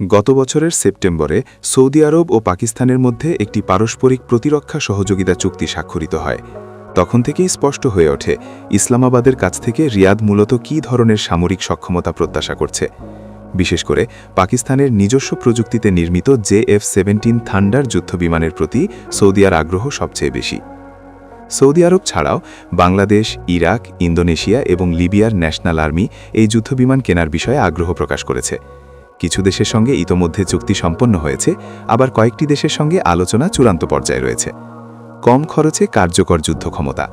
গত বছরের সেপ্টেম্বরে সৌদি আরব ও পাকিস্তানের মধ্যে একটি পারস্পরিক প্রতিরক্ষা সহযোগিতা চুক্তি স্বাক্ষরিত হয়। তখন থেকেই স্পষ্ট হয়ে ওঠে, ইসলামাবাদের কাছ থেকে রিয়াদ মূলত কী ধরনের সামরিক সক্ষমতা প্রত্যাশা করছে। বিশেষ করে পাকিস্তানের নিজস্ব প্রযুক্তিতে নির্মিত জে এফ সেভেন্টিন থান্ডার যুদ্ধবিমানের প্রতি সৌদিয়ার আগ্রহ সবচেয়ে বেশি। সৌদি আরব ছাড়াও বাংলাদেশ, ইরাক, ইন্দোনেশিয়া এবং লিবিয়ার ন্যাশনাল আর্মি এই যুদ্ধবিমান কেনার বিষয়ে আগ্রহ প্রকাশ করেছে। কিছু দেশের সঙ্গে ইতোমধ্যে চুক্তি সম্পন্ন হয়েছে, আবার কয়েকটি দেশের সঙ্গে আলোচনা চূড়ান্ত পর্যায়ে রয়েছে। কম খরচে কার্যকর যুদ্ধ ক্ষমতা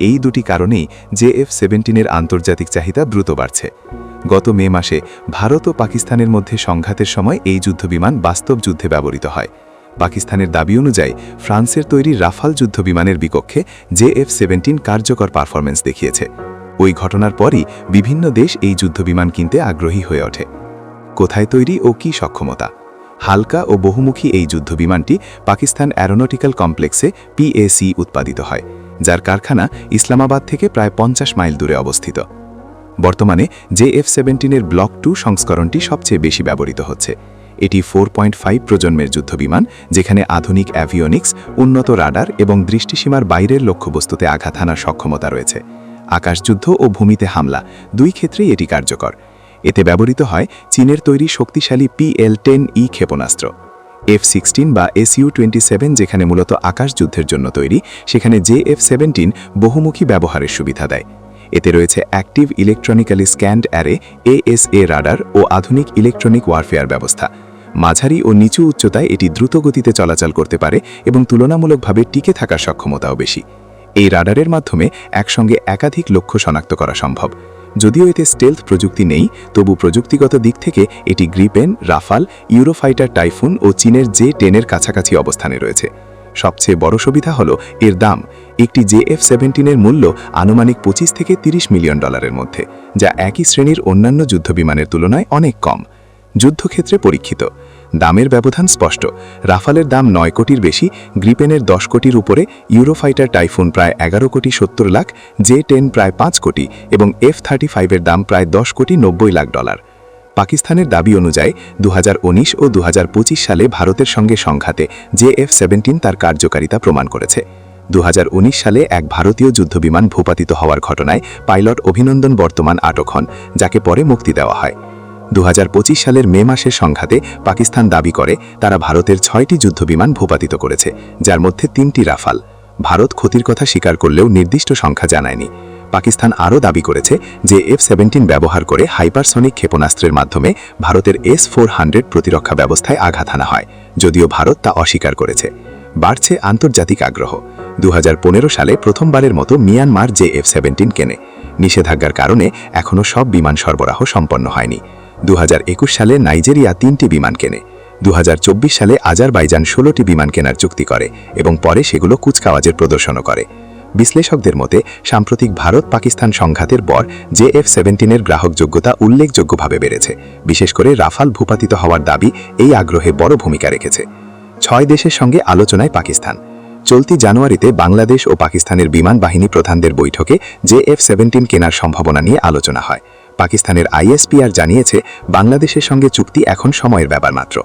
এই দুটি কারণেই জে এফ সেভেন্টিনের আন্তর্জাতিক চাহিদা দ্রুত বাড়ছে। গত মে মাসে ভারত ও পাকিস্তানের মধ্যে সংঘাতের সময় এই যুদ্ধবিমান বাস্তব যুদ্ধে ব্যবহৃত হয়। পাকিস্তানের দাবি অনুযায়ী ফ্রান্সের তৈরি রাফাল যুদ্ধবিমানের বিপক্ষে জে এফ সেভেন্টিন কার্যকর পারফরমেন্স দেখিয়েছে। ওই ঘটনার পরই বিভিন্ন দেশ এই যুদ্ধবিমান কিনতে আগ্রহী হয়ে ওঠে। কোথায় তৈরি ও কি সক্ষমতা? হালকা ও বহুমুখী এই যুদ্ধবিমানটি পাকিস্তান অ্যারোনটিক্যাল কমপ্লেক্সে পিএসি উৎপাদিত হয়, যার কারখানা ইসলামাবাদ থেকে প্রায় পঞ্চাশ মাইল দূরে অবস্থিত। বর্তমানে জে এফ সেভেন্টিনের ব্লক টু সংস্করণটি সবচেয়ে বেশি ব্যবহৃত হচ্ছে। এটি ফোর পয়েন্ট ফাইভ প্রজন্মের যুদ্ধবিমান, যেখানে আধুনিক অ্যাভিওনিক্স, উন্নত রাডার এবং দৃষ্টিসীমার বাইরের লক্ষ্যবস্তুতে আঘাত হানার সক্ষমতা রয়েছে। আকাশযুদ্ধ ও ভূমিতে হামলা দুই ক্ষেত্রেই এটি কার্যকর। এতে ব্যবহৃত হয় চীনের তৈরি শক্তিশালী পিএল টেন ই ক্ষেপণাস্ত্র, এফ সিক্সটিন বা এসইউ টোয়েন্টি সেভেন যেখানে মূলত আকাশযুদ্ধের জন্য তৈরি, সেখানে জে এফ সেভেন্টিন বহুমুখী ব্যবহারের সুবিধা দেয়। এতে রয়েছে active electronically scanned array AESA radar ও আধুনিক ইলেকট্রনিক ওয়ারফেয়ার ব্যবস্থা। মাঝারি ও নিচু উচ্চতায় এটি দ্রুত গতিতে চলাচল করতে পারে এবং তুলনামূলকভাবে টিকে থাকার সক্ষমতাও বেশি। এই রাডারের মাধ্যমে একসঙ্গে একাধিক লক্ষ্য শনাক্ত করা সম্ভব। যদিও এতে স্টেলথ প্রযুক্তি নেই, তবু প্রযুক্তিগত দিক থেকে এটি গ্রিপেন, রাফাল, ইউরোফাইটার টাইফুন ও চীনের জে টেনের কাছাকাছি অবস্থানে রয়েছে। সবচেয়ে বড় সুবিধা হল এর দাম। একটি জে এফ সেভেন্টিনের মূল্য আনুমানিক পঁচিশ থেকে ৩০ মিলিয়ন ডলারের মধ্যে, যা একই শ্রেণির অন্যান্য যুদ্ধবিমানের তুলনায় অনেক কম। যুদ্ধক্ষেত্রে পরীক্ষিত। দামের ব্যবধান স্পষ্ট। রাফালের দাম নয় কোটির বেশি, গ্রিপেনের দশ কোটির উপরে ইউরোফাইটার টাইফুন প্রায় এগারো কোটি সত্তর লাখ, জে টেন প্রায় পাঁচ কোটি এবং এফ থার্টি ফাইভের দাম প্রায় দশ কোটি নব্বই লাখ ডলার। পাকিস্তানের দাবি অনুযায়ী দুহাজার উনিশ ও দু হাজার পঁচিশ সালে ভারতের সঙ্গে সংঘাতে জে এফ সেভেন্টিন তার কার্যকারিতা প্রমাণ করেছে। দুহাজার উনিশ সালে এক ভারতীয় যুদ্ধবিমান ভূপাতিত হওয়ার ঘটনায় পাইলট অভিনন্দন বর্তমান আটক হন, যাকে পরে মুক্তি দেওয়া হয়। দু হাজার পঁচিশ সালের মে মাসের সংঘাতে পাকিস্তান দাবি করে তারা ভারতের ছয়টি যুদ্ধবিমান ভূপাতিত করেছে, যার মধ্যে তিনটি রাফাল। ভারত ক্ষতির কথা স্বীকার করলেও নির্দিষ্ট সংখ্যা জানায়নি। পাকিস্তান আরও দাবি করেছে যে এফ সেভেন্টিন ব্যবহার করে হাইপারসনিক ক্ষেপণাস্ত্রের মাধ্যমে ভারতের এস ফোর হান্ড্রেড প্রতিরক্ষা ব্যবস্থায় আঘাত হানা হয়, যদিও ভারত তা অস্বীকার করেছে। বাড়ছে আন্তর্জাতিক আগ্রহ। দু হাজার পনেরো সালে প্রথমবারের মতো মিয়ানমার জে এফ সেভেন্টিন কেনে। নিষেধাজ্ঞার কারণে এখনও সব বিমান সরবরাহ সম্পন্ন হয়নি। দু হাজার একুশ সালে নাইজেরিয়া তিনটি বিমান কেনে। দু হাজার চব্বিশ সালে আজারবাইজান ষোলোটি বিমান কেনার চুক্তি করে এবং পরে সেগুলো কুচকাওয়াজের প্রদর্শনও করে। বিশ্লেষকদের মতে, সাম্প্রতিক ভারত পাকিস্তান সংঘাতের পর জে এফ সেভেন্টিনের গ্রাহকযোগ্যতা উল্লেখযোগ্যভাবে বেড়েছে। বিশেষ করে রাফাল ভূপাতিত হওয়ার দাবি এই আগ্রহে বড় ভূমিকা রেখেছে। ছয় দেশের সঙ্গে আলোচনায় পাকিস্তান। চলতি জানুয়ারিতে বাংলাদেশ ও পাকিস্তানের বিমান বাহিনী প্রধানদের বৈঠকে জে এফ সেভেন্টিন কেনার সম্ভাবনা নিয়ে আলোচনা হয়। পাকিস্তানের আইএসপিআর জানিয়েছে, বাংলাদেশের সঙ্গে চুক্তি এখন সময়ের ব্যাপার মাত্র।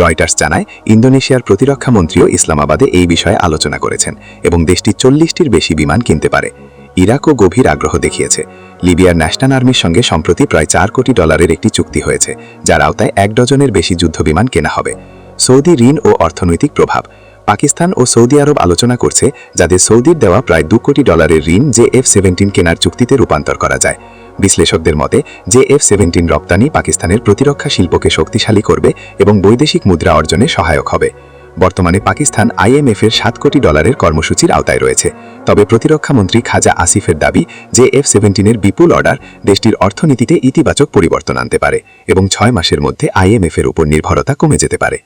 রয়টার্স জানায়, ইন্দোনেশিয়ার প্রতিরক্ষা মন্ত্রীও ইসলামাবাদে এই বিষয়ে আলোচনা করেছেন এবং দেশটি চল্লিশটির বেশি বিমান কিনতে পারে। ইরাকও গভীর আগ্রহ দেখিয়েছে। লিবিয়ার ন্যাশনাল আর্মির সঙ্গে সম্প্রতি প্রায় চার কোটি ডলারের একটি চুক্তি হয়েছে, যার আওতায় এক ডজনের বেশি যুদ্ধবিমান কেনা হবে। সৌদি ঋণ ও অর্থনৈতিক প্রভাব। পাকিস্তান ও সৌদি আরব আলোচনা করছে যাদের সৌদির দেওয়া প্রায় দু কোটি ডলারের ঋণ জে এফ সেভেন্টিন কেনার চুক্তিতে রূপান্তর করা যায়। বিশ্লেষকদের মতে, জে এফ সেভেন্টিন রপ্তানি পাকিস্তানের প্রতিরক্ষা শিল্পকে শক্তিশালী করবে এবং বৈদেশিক মুদ্রা অর্জনে সহায়ক হবে। বর্তমানে পাকিস্তান আইএমএফের সাত কোটি ডলারের কর্মসূচির আওতায় রয়েছে। তবে প্রতিরক্ষামন্ত্রী খাজা আসিফের দাবি যে এফ সেভেন্টিনের বিপুল অর্ডার দেশটির অর্থনীতিতে ইতিবাচক পরিবর্তন আনতে পারে এবং ছয় মাসের মধ্যে আইএমএফের উপর নির্ভরতা কমে যেতে পারে।